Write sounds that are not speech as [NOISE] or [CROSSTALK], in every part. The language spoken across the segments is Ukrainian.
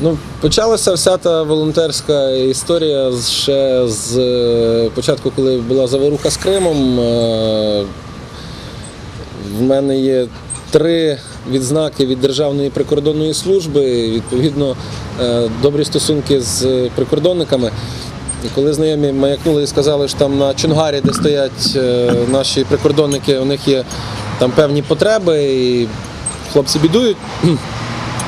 Ну, почалася вся та волонтерська історія ще з е, початку, коли була заворуха з Кримом. Е, В мене є три відзнаки від Державної прикордонної служби, відповідно, е, добрі стосунки з прикордонниками. І коли знайомі маякнули і сказали, що там на Чунгарі, де стоять наші прикордонники, у них є там певні потреби, і хлопці бідують,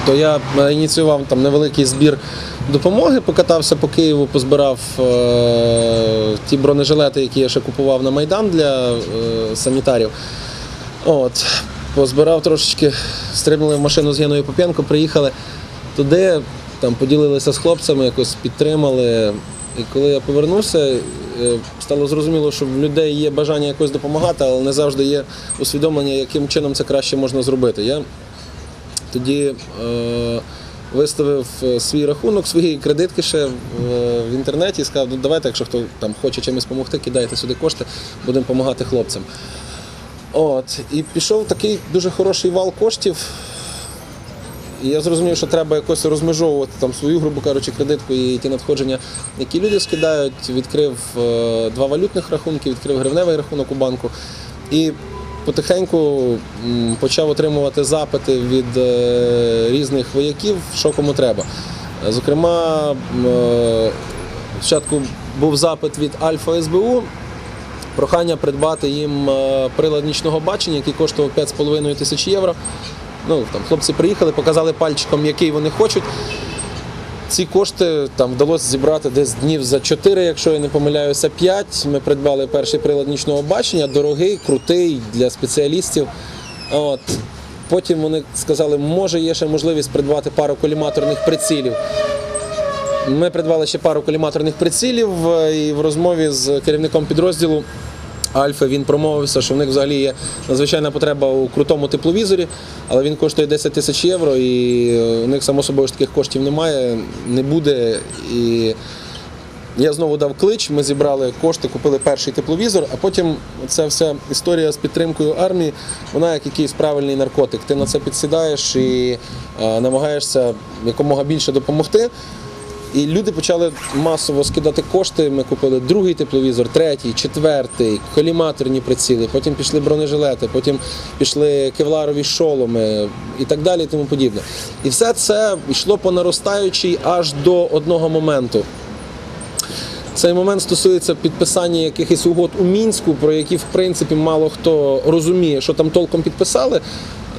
то я е, ініціював там невеликий збір допомоги, покатався по Києву, позбирав е, ті бронежилети, які я ще купував на Майдан для е, санітарів. От, позбирав трошечки, стрибнули в машину з Яною Попенко, приїхали туди, там поділилися з хлопцями, якось підтримали. І коли я повернувся, е, стало зрозуміло, що в людей є бажання якось допомагати, але не завжди є усвідомлення, яким чином це краще можна зробити. Я тоді е, виставив е, свій рахунок, свої кредитки ще в, інтернеті і сказав, ну давайте, якщо хто там хоче чимось допомогти, кидайте сюди кошти, будемо допомагати хлопцям. От, і пішов такий дуже хороший вал коштів. І я зрозумів, що треба якось розмежовувати там свою, грубо кажучи, кредитку і ті надходження, які люди скидають. Відкрив е, два валютних рахунки, відкрив гривневий рахунок у банку. І потихеньку почав отримувати запити від е, різних вояків, що кому треба. Е, Зокрема, е, спочатку був запит від Альфа СБУ, прохання придбати їм прилад нічного бачення, який коштував 5,5 тисяч євро. Ну, там, хлопці приїхали, показали пальчиком, який вони хочуть. Ці кошти там вдалося зібрати десь днів за 4, якщо я не помиляюся, 5. Ми придбали перший прилад нічного бачення, дорогий, крутий для спеціалістів. От. Потім вони сказали, може є ще можливість придбати пару коліматорних прицілів. Ми придбали ще пару коліматорних прицілів е, і в розмові з керівником підрозділу Альфа він промовився, що в них взагалі є надзвичайна потреба у крутому тепловізорі, але він коштує 10 тисяч євро, і е, у них само собою ж таких коштів немає, не буде. І я знову дав клич, ми зібрали кошти, купили перший тепловізор, а потім ця вся історія з підтримкою армії, вона як якийсь правильний наркотик. Ти на це підсідаєш і е, намагаєшся якомога більше допомогти. І люди почали масово скидати кошти. Ми купили другий тепловізор, третій, четвертий, коліматорні приціли, потім пішли бронежилети, потім пішли кевларові шоломи і так далі, і тому подібне. І все це йшло по наростаючій аж до одного моменту. Цей момент стосується підписання якихось угод у мінську, про які в принципі мало хто розуміє, що там толком підписали.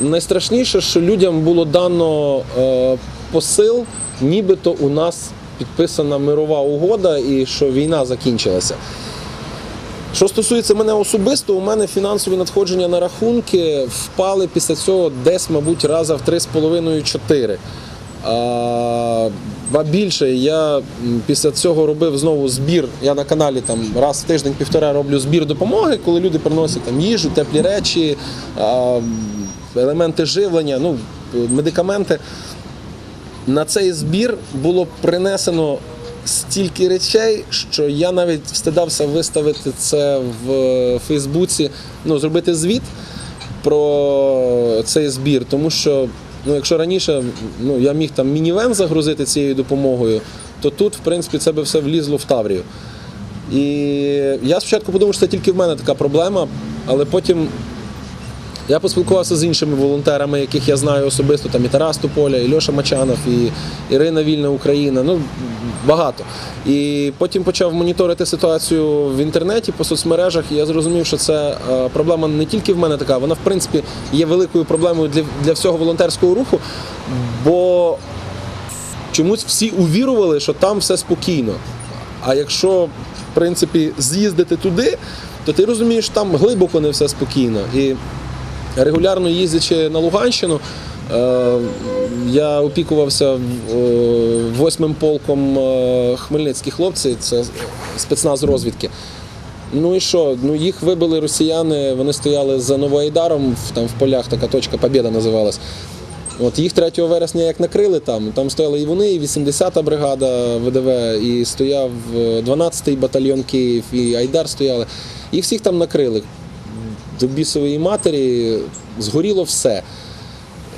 Найстрашніше, що людям було дано е, посил, нібито у нас підписана мирова угода і що війна закінчилася. Що стосується мене особисто, у мене фінансові надходження на рахунки впали після цього десь, мабуть, раза в 3,5-4. А, ба більше я після цього робив знову збір. Я на каналі там раз в тиждень півтора роблю збір допомоги, коли люди приносять там їжу, теплі речі, а, елементи живлення, ну, медикаменти. На цей збір було принесено стільки речей, що я навіть встидався виставити це в Фейсбуці, ну, зробити звіт про цей збір, тому що ну, якщо раніше ну, я міг там мінівен загрузити цією допомогою, то тут, в принципі, це би все влізло в Таврію. І я спочатку подумав, що це тільки в мене така проблема, але потім я поспілкувався з іншими волонтерами, яких я знаю особисто, там і Тарас Тополя, і Льоша Мачанов, і Ірина Вільна Україна. Ну багато. І потім почав моніторити ситуацію в інтернеті по соцмережах. І я зрозумів, що це е, проблема не тільки в мене така, вона в принципі є великою проблемою для, для всього волонтерського руху, бо чомусь всі увірували, що там все спокійно. А якщо в принципі з'їздити туди, то ти розумієш, що там глибоко не все спокійно. І регулярно їздячи на Луганщину, е, я опікувався е, восьмим полком е, хмельницькі хлопці, це спецназ розвідки. Ну і що? Ну їх вибили росіяни, вони стояли за Новоайдаром, там в полях така точка Побєда називалась. От їх 3 вересня як накрили там, там стояли і вони, і 80-та бригада ВДВ, і стояв е, 12-й батальйон Київ, і Айдар стояли. Їх всіх там накрили. До бісової матері згоріло все.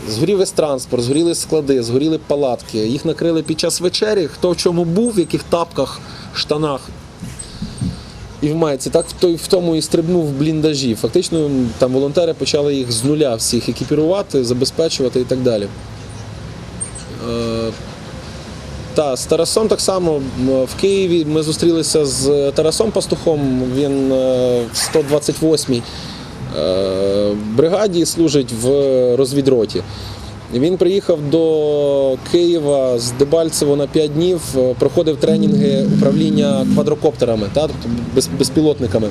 Згорів весь транспорт, згоріли склади, згоріли палатки. Їх накрили під час вечері. Хто в чому був, в яких тапках, штанах і в майці. Так в той в тому і стрибнув в бліндажі. Фактично там волонтери почали їх з нуля всіх екіпірувати, забезпечувати і так далі. Е, та, з Тарасом так само в Києві ми зустрілися з Тарасом Пастухом. Він е, в 128-й е, бригаді служить в розвідроті. Він приїхав до Києва з Дебальцево на 5 днів, е, проходив тренінги управління квадрокоптерами, та, тобто безпілотниками.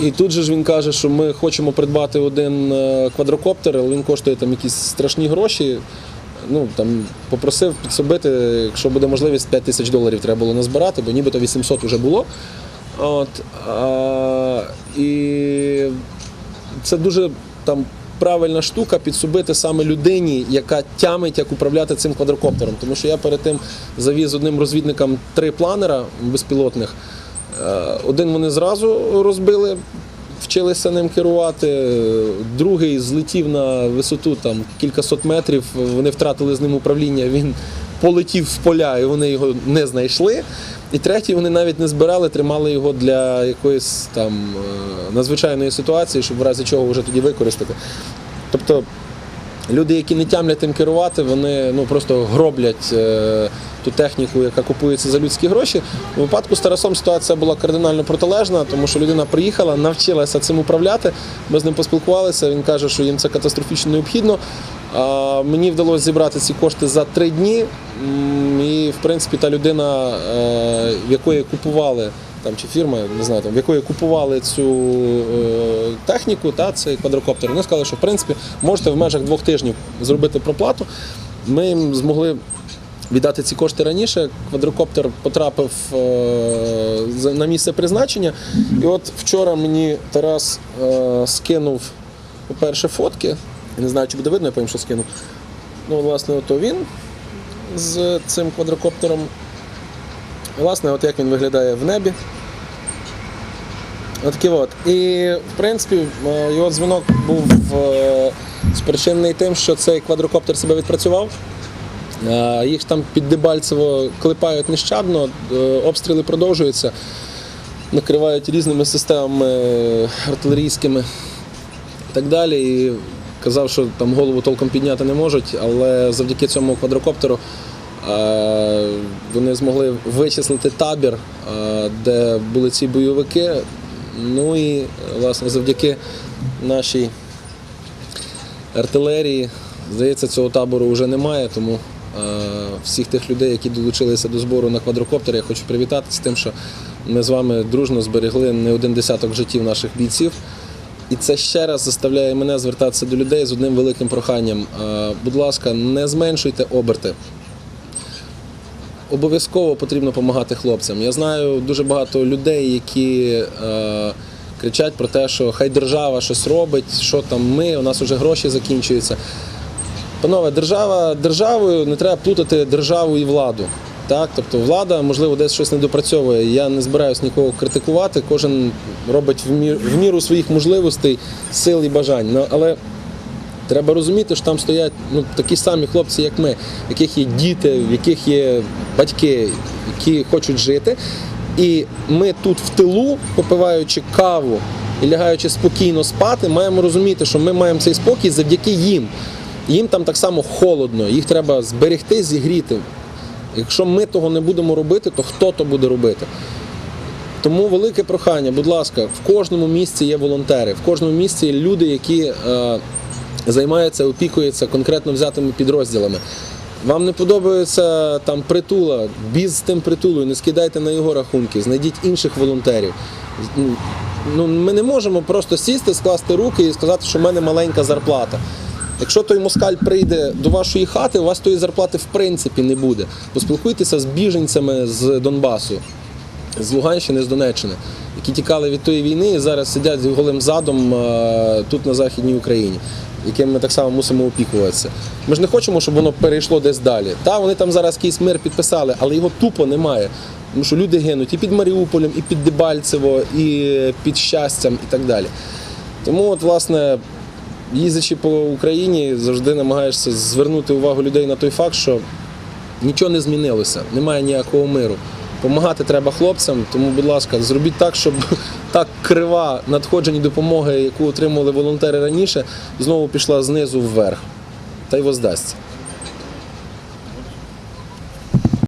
І тут же ж він каже, що ми хочемо придбати один е, квадрокоптер, але він коштує там якісь страшні гроші. Ну, там, попросив підсобити, якщо буде можливість, 5 тисяч доларів треба було назбирати, бо нібито 800 вже було. От, а, і це дуже там правильна штука підсобити саме людині, яка тямить, як управляти цим квадрокоптером. Тому що я перед тим завіз одним розвідникам три планера безпілотних. Е, Один вони зразу розбили, вчилися ним керувати. Другий злетів на висоту там кількасот метрів. Вони втратили з ним управління. Він полетів в поля і вони його не знайшли. І третій вони навіть не збирали, тримали його для якоїсь там е, надзвичайної ситуації, щоб в разі чого вже тоді використати. Тобто люди, які не тямлять тим керувати, вони ну, просто гроблять е, ту техніку, яка купується за людські гроші. У випадку з Тарасом ситуація була кардинально протилежна, тому що людина приїхала, навчилася цим управляти. Ми з ним поспілкувалися. Він каже, що їм це катастрофічно необхідно. Мені вдалося зібрати ці кошти за три дні. І, в принципі, та людина, е, в якої купували там чи фірма, не знаю, там, в якої купували цю е, техніку, та, цей квадрокоптер, вони сказали, що в принципі можете в межах двох тижнів зробити проплату. Ми їм змогли віддати ці кошти раніше. Квадрокоптер потрапив е, на місце призначення. І от вчора мені Тарас скинув, по-перше, фотки. Не знаю, чи буде видно, я потім що скинув. Ну, власне, ото він з цим квадрокоптером. Власне, от як він виглядає в небі. Отакі от. І в принципі е, його дзвінок був е, спричинений тим, що цей квадрокоптер себе відпрацював. Е, Їх там під Дебальцево клепають нещадно, обстріли продовжуються, накривають різними системами артилерійськими і так далі. Казав, що там голову толком підняти не можуть, але завдяки цьому квадрокоптеру е, вони змогли вичислити табір, е, де були ці бойовики. Ну і власне завдяки нашій артилерії, здається, цього табору вже немає, тому е, всіх тих людей, які долучилися до збору на квадрокоптер, я хочу привітати з тим, що ми з вами дружно зберегли не один десяток життів наших бійців. І це ще раз заставляє мене звертатися до людей з одним великим проханням. Е, Будь ласка, не зменшуйте оберти. Обов'язково потрібно допомагати хлопцям. Я знаю дуже багато людей, які е, кричать про те, що хай держава щось робить, що там ми, у нас вже гроші закінчуються. Панове, держава державою не треба плутати державу і владу. Так, тобто влада, можливо, десь щось не допрацьовує. Я не збираюсь нікого критикувати. Кожен робить в міру своїх можливостей, сил і бажань. Ну, але Треба розуміти, що там стоять ну, такі самі хлопці, як ми, в яких є діти, в яких є батьки, які хочуть жити. І ми тут в тилу, попиваючи каву і лягаючи спокійно спати, маємо розуміти, що ми маємо цей спокій завдяки їм. Їм там так само холодно, їх треба зберегти, зігріти. Якщо ми того не будемо робити, то хто то буде робити? Тому велике прохання, будь ласка, в кожному місці є волонтери, в кожному місці є люди, які е, займаються, опікуються конкретно взятими підрозділами. Вам не подобається там притула, біз з тим притулою, не скидайте на його рахунки, знайдіть інших волонтерів. Ну, ми не можемо просто сісти, скласти руки і сказати, що в мене маленька зарплата. Якщо той москаль прийде до вашої хати, у вас тої зарплати в принципі не буде. Поспілкуйтеся з біженцями з Донбасу з Луганщини, з Донеччини, які тікали від тої війни і зараз сидять з голим задом е, тут на Західній Україні, яким ми так само мусимо опікуватися. Ми ж не хочемо, щоб воно перейшло десь далі. Та вони там зараз якийсь мир підписали, але його тупо немає. Тому що люди гинуть і під Маріуполем, і під Дебальцево, і під щастям, і так далі. Тому, от, власне, їздячи по Україні, завжди намагаєшся звернути увагу людей на той факт, що нічого не змінилося, немає ніякого миру. Помагати треба хлопцям, тому, будь ласка, зробіть так, щоб [LAUGHS] так крива надходження допомоги, яку отримували волонтери раніше, знову пішла знизу вверх. Та й воздасться.